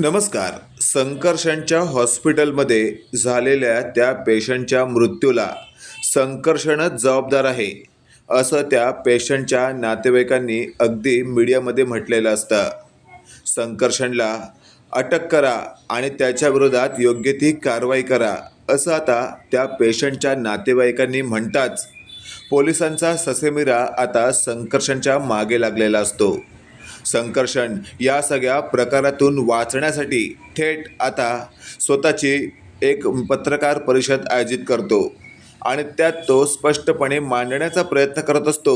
नमस्कार. संकर्षणच्या हॉस्पिटलमध्ये झालेल्या त्या पेशंटच्या मृत्यूला संकर्षणच जबाबदार आहे असं त्या पेशंटच्या नातेवाईकांनी अगदी मीडियामध्ये म्हटलेलं असतं. संकर्षणला अटक करा आणि त्याच्याविरोधात योग्य ती कारवाई करा असं आता त्या पेशंटच्या नातेवाईकांनी म्हणताच पोलिसांचा ससेमिरा आता संकर्षणच्या मागे लागलेला असतो. संकर्षण या सगळ्या प्रकारातून वाचण्यासाठी थेट आता स्वतःची एक पत्रकार परिषद आयोजित करतो. आणि त्यात तो स्पष्टपणे मांडण्याचा प्रयत्न करत असतो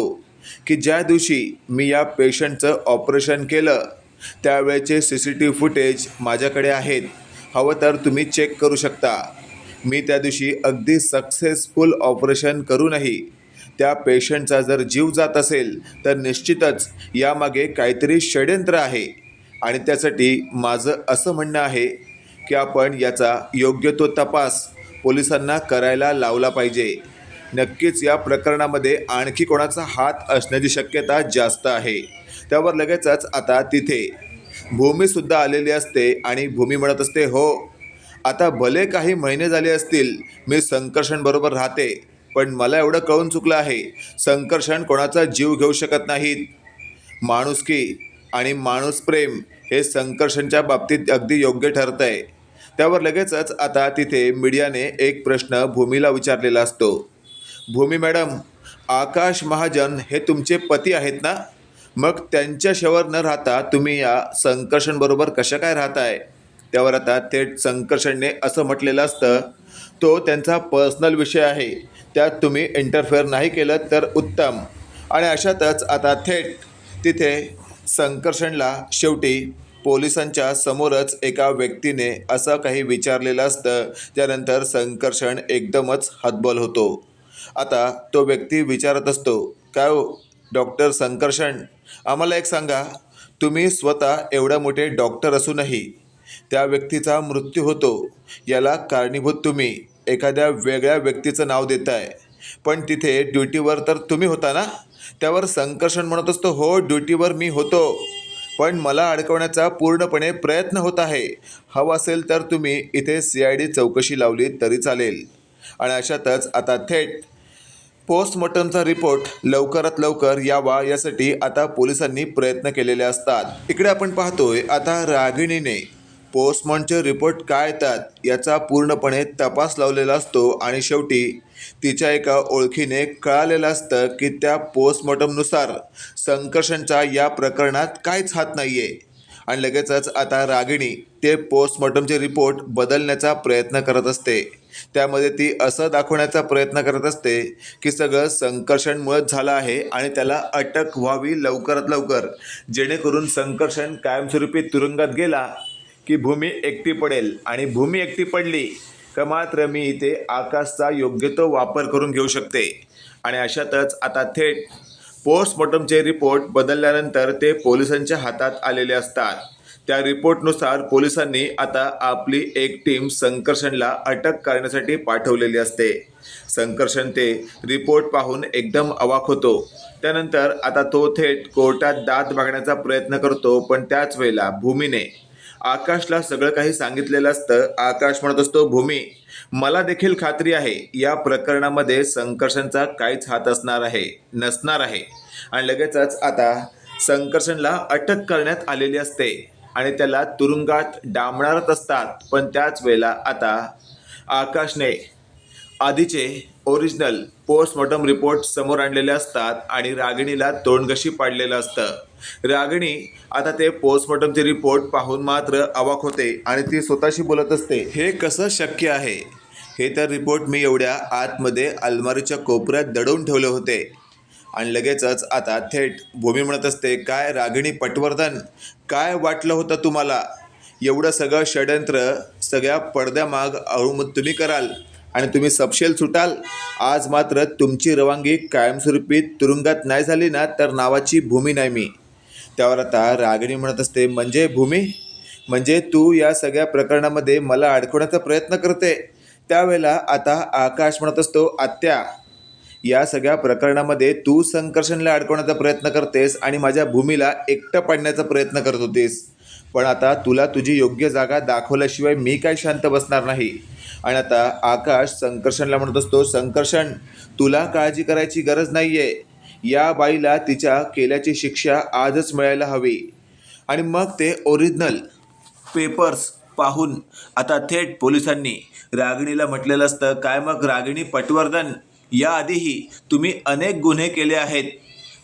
की ज्या दिवशी मी या पेशंटचं ऑपरेशन केलं त्यावेळेचे C C T V footage माझ्याकडे आहेत. हवं तर तुम्ही चेक करू शकता. मी त्या दिवशी अगदी सक्सेसफुल ऑपरेशन करूनही त्या पेशंटचा जर जीव जात असेल तर निश्चितच यामागे काहीतरी षड्यंत्र आहे. आणि त्यासाठी माझं असं म्हणणं आहे की आपण याचा योग्य तो तपास पोलिसांना करायला लावला पाहिजे. नक्कीच या प्रकरणामध्ये आणखी कोणाचा हात असण्याची शक्यता जास्त आहे. त्यावर लगेचच आता तिथे भूमीसुद्धा आलेली असते आणि भूमी म्हणत असते हो आता भले काही महिने झाले असतील मी संकर्षणबरोबर राहते. पण मला एवढं कळून चुकलं आहे. संकर्षण कोणाचा जीव घेऊ शकत नाहीत. माणुसकी आणि माणूस प्रेम हे संकर्षणच्या बाबतीत अगदी योग्य ठरतं आहे त्यावर लगेचच आता तिथे मीडियाने एक प्रश्न भूमीला विचारलेला असतो. भूमी मॅडम आकाश महाजन हे तुमचे पती आहेत ना? मग त्यांच्या शेवर न राहता तुम्ही या संकर्षणबरोबर कशा काय राहताय? त्यावर आता थेट संकर्षणने असं म्हटलेलं असतं. तो त्यांचा पर्सनल विषय आहे. त्यात तुम्ही इंटरफेअर नाही केलं तर उत्तम. आणि अशातच आता थेट तिथे संकर्षणला शेवटी पोलिसांच्या समोरच एका व्यक्तीने असं काही विचारलेलं असतं. त्यानंतर संकर्षण एकदमच हतबल होतो. आता तो व्यक्ती विचारत असतो काय हो, डॉक्टर संकर्षण? आम्हाला एक सांगा तुम्ही स्वतः एवढं मोठे डॉक्टर असूनही त्या व्यक्तीचा मृत्यू होतो. याला कारणीभूत तुम्ही. एखाद्या वेगळ्या व्यक्तीचं नाव देताय. पण तिथे ड्युटीवर तर तुम्ही होता ना? त्यावर संकर्षण म्हणत असतो हो ड्युटीवर मी होतो. पण मला अडकवण्याचा पूर्णपणे प्रयत्न होत आहे. हवं असेल तर तुम्ही इथे सी आय डी चौकशी लावली तरी चालेल. आणि अशातच आता थेट पोस्टमॉर्टमचा रिपोर्ट लवकरात लवकर यावा यासाठी आता पोलिसांनी प्रयत्न केलेले असतात. इकडे आपण पाहतोय आता रागिणीने पोस्टमॉनचे रिपोर्ट काय येतात याचा पूर्णपणे तपास लावलेला असतो आणि शेवटी तिच्या एका ओळखीने कळालेलं असतं की त्या पोस्टमॉर्टमनुसार संकर्षणचा या प्रकरणात काहीच हात नाही आहे आणि लगेचच आता रागिणी ते पोस्टमॉर्टमचे रिपोर्ट बदलण्याचा प्रयत्न करत असते. त्यामध्ये ती असं दाखवण्याचा प्रयत्न करत असते की सगळं संकर्षणमुळेच झालं आहे आणि त्याला अटक व्हावी लवकरात लवकर. जेणेकरून संकर्षण कायमस्वरूपी तुरुंगात गेला की भूमी एकटी पडेल आणि भूमी एकटी पडली का मात्र मी इथे आकाशचा योग्य तो वापर करून घेऊ शकते. आणि अशातच आता थेट पोस्टमॉर्टमचे रिपोर्ट बदलल्यानंतर ते पोलिसांच्या हातात आलेले असतात. त्या रिपोर्टनुसार पोलिसांनी आता आपली एक टीम संकर्षणला अटक करण्यासाठी पाठवलेली असते. संकर्षण ते रिपोर्ट पाहून एकदम अवाक होतो. त्यानंतर आता तो थेट कोर्टात दाद मागण्याचा प्रयत्न करतो पण त्याच वेळेला भूमीने आकाशला सगळं काही सांगितलेलं असतं. आकाश म्हणत असतो भूमी मला देखील खात्री आहे या प्रकरणामध्ये संकर्षणचा काहीच हात असणार आहे नसणार आहे. आणि लगेचच आता संकर्षणला अटक करण्यात आलेली असते आणि त्याला तुरुंगात डांबणारच असतात. पण त्याच वेळेला आता आकाशने आधीचे ओरिजिनल पोस्टमॉर्टम रिपोर्ट समोर आणलेले असतात आणि रागिणीला तोंडगशी पाडलेलं असतं. रागिणी आता ते पोस्टमॉर्टमचे रिपोर्ट पाहून मात्र अवाक होते आणि ती स्वतःशी बोलत असते. हे कसं शक्य आहे? हे तर रिपोर्ट मी एवढ्या आतमध्ये अलमारीच्या कोपऱ्यात दडवून ठेवले होते. आणि लगेचच आता थेट भूमी म्हणत असते काय रागिणी पटवर्धन? काय वाटलं होतं तुम्हाला? एवढं सगळं षडयंत्र सगळ्या पडद्यामाग अळूम तुम्ही कराल. आणि तुम्ही सपशेल सुटाल. आज मात्र तुमची रवानगी कायमस्वरूपी तुरुंगात नाही झाली ना तर नावाची भूमी नाही मी. त्यावर आता रागिणी म्हणत असते म्हणजे भूमी? म्हणजे तू या सगळ्या प्रकरणामध्ये मला अडकवण्याचा प्रयत्न करते. त्यावेळेला आता आकाश म्हणत असतो आत्या या सगळ्या प्रकरणामध्ये तू संकर्षणला अडकवण्याचा प्रयत्न करतेस आणि माझ्या भूमीला एकटं पाडण्याचा प्रयत्न करत होतीस. पण आता तुला तुझी योग्य जागा दाखवल्याशिवाय मी काय शांत बसणार नाही. आणि आता आकाश संकर्षणला म्हणत असतो संकर्षण तुला काळजी करायची गरज नाही आहे या बाईला तिच्या केल्याची शिक्षा आजच मिळायला हवी. आणि मग ते ओरिजिनल पेपर्स पाहून आता थेट पोलिसांनी रागिणीला म्हटलेलं असतं काय मग रागिणी पटवर्धन? याआधीही तुम्ही अनेक गुन्हे केले आहेत.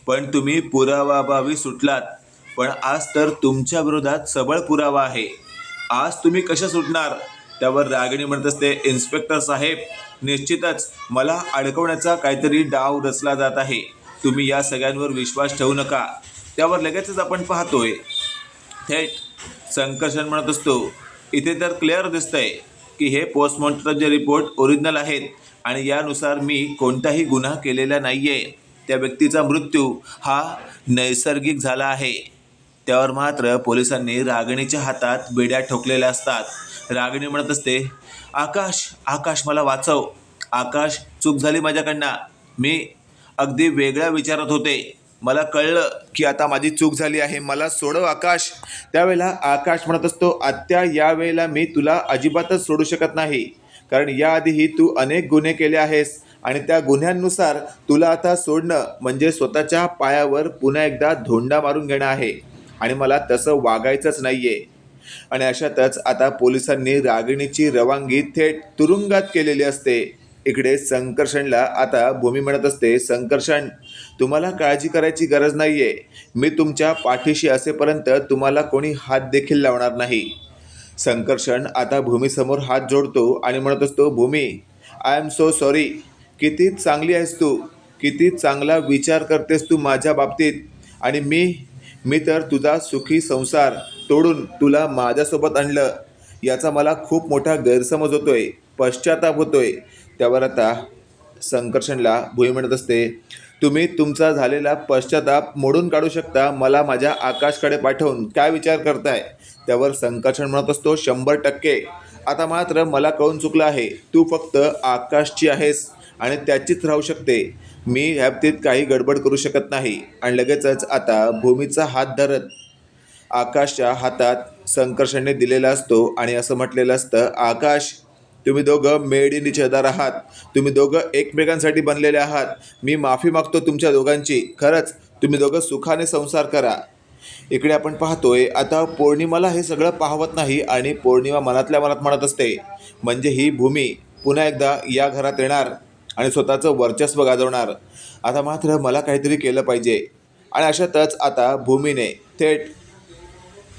पण तुम्ही पुरावाभावी सुटलात. पण आज तर तुमच्या विरोधात सबळ पुरावा आहे. आज तुम्ही कशा सुटणार? त्यावर रागिणी म्हणत असते इन्स्पेक्टर साहेब निश्चितच मला अडकवण्याचा काहीतरी डाव रचला जात आहे. तुम्ही या सगळ्यांवर विश्वास ठेवू नका. त्यावर लगेचच आपण पाहतोय. थेट संकर्षण म्हणत असतो. इथे तर क्लिअर दिसतंय की हे पोस्टमॉर्टमचे रिपोर्ट ओरिजिनल आहेत आणि यानुसार मी कोणताही गुन्हा केलेला नाही आहे त्या व्यक्तीचा मृत्यू हा नैसर्गिक झाला आहे. त्यावर मात्र पोलिसांनी रागिणीच्या हातात बेड्या ठोकलेल्या असतात. रागिणी म्हणत असते आकाश आकाश मला वाचव. आकाश चूक झाली माझ्याकडनं. मी अगदी वेगळ्या विचारात होते. मला कळलं की आता माझी चूक झाली आहे. मला सोडव आकाश. त्यावेळेला आकाश म्हणत असतो आत्या यावेळेला मी तुला अजिबातच सोडू शकत नाही. कारण याआधीही तू अनेक गुन्हे केले आहेस आणि त्या गुन्ह्यांनुसार तुला आता सोडणं म्हणजे स्वतःच्या पायावर पुन्हा एकदा धोंडा मारून घेणं आहे. आणि मला तसं वागायचंच नाही आहे आणि अशातच आता पोलिसांनी रागिणीची रवानगी थेट तुरुंगात केलेली असते. इकडे संकर्षणला आता भूमी म्हणत असते संकर्षण तुम्हाला काळजी करायची गरज नाही आहे मी तुमच्या पाठीशी असेपर्यंत तुम्हाला कोणी हात देखील लावणार नाही. संकर्षण आता भूमीसमोर हात जोडतो आणि म्हणत असतो Bhumi I am so sorry किती चांगली आहेस तू. किती चांगला विचार करतेस तू माझ्या बाबतीत. आणि मी मी तर तुझा सुखी संसार तोडून तुला माझ्यासोबत आणलं. याचा मला खूप मोठा गैरसमज होतोय पश्चाताप होतोय. त्यावर आता संकर्षणला भुई म्हणत असते. तुम्ही तुमचा झालेला पश्चाताप मोडून काढू शकता मला माझ्या आकाशकडे पाठवून. काय विचार करताय? त्यावर संकर्षण म्हणत असतो शंभर टक्के. आता मात्र मला कळून चुकलं आहे तू फक्त आकाशची आहेस. आणि त्याचीच राहू शकते. मी ह्या बाबतीत काही गडबड करू शकत नाही. आणि लगेचच आता भूमीचा हात धरत आकाशच्या हातात संकर्षणने दिलेला असतो आणि असं म्हटलेलं असतं आकाश तुम्ही दोघं मेड इन इचदार आहात. तुम्ही दोघं एकमेकांसाठी बनलेले आहात. मी माफी मागतो तुमच्या दोघांची. खरंच तुम्ही दोघं सुखाने संसार करा. इकडे आपण पाहतोय आता पौर्णिमाला हे सगळं पाहवत नाही आणि पौर्णिमा मनातल्या मनात म्हणत असते म्हणजे ही भूमी पुन्हा एकदा या घरात येणार. आणि स्वतःचं वर्चस्व गाजवणार. आता मात्र मला काहीतरी केलं पाहिजे. आणि अशातच आता भूमीने थेट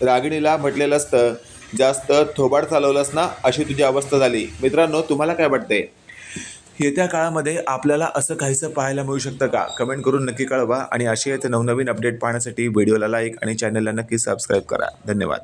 रागिणीला म्हटलेलं असतं जास्त थोबाड चालवलंस ना अशी तुझी अवस्था झाली. मित्रांनो तुम्हाला काय वाटतंय येत्या काळामध्ये आपल्याला असं काहीसं पाहायला मिळू शकतं का? कमेंट करून नक्की कळवा आणि असे येते नवनवीन अपडेट पाहण्यासाठी व्हिडिओला लाईक आणि चॅनलला नक्की सबस्क्राईब करा. धन्यवाद.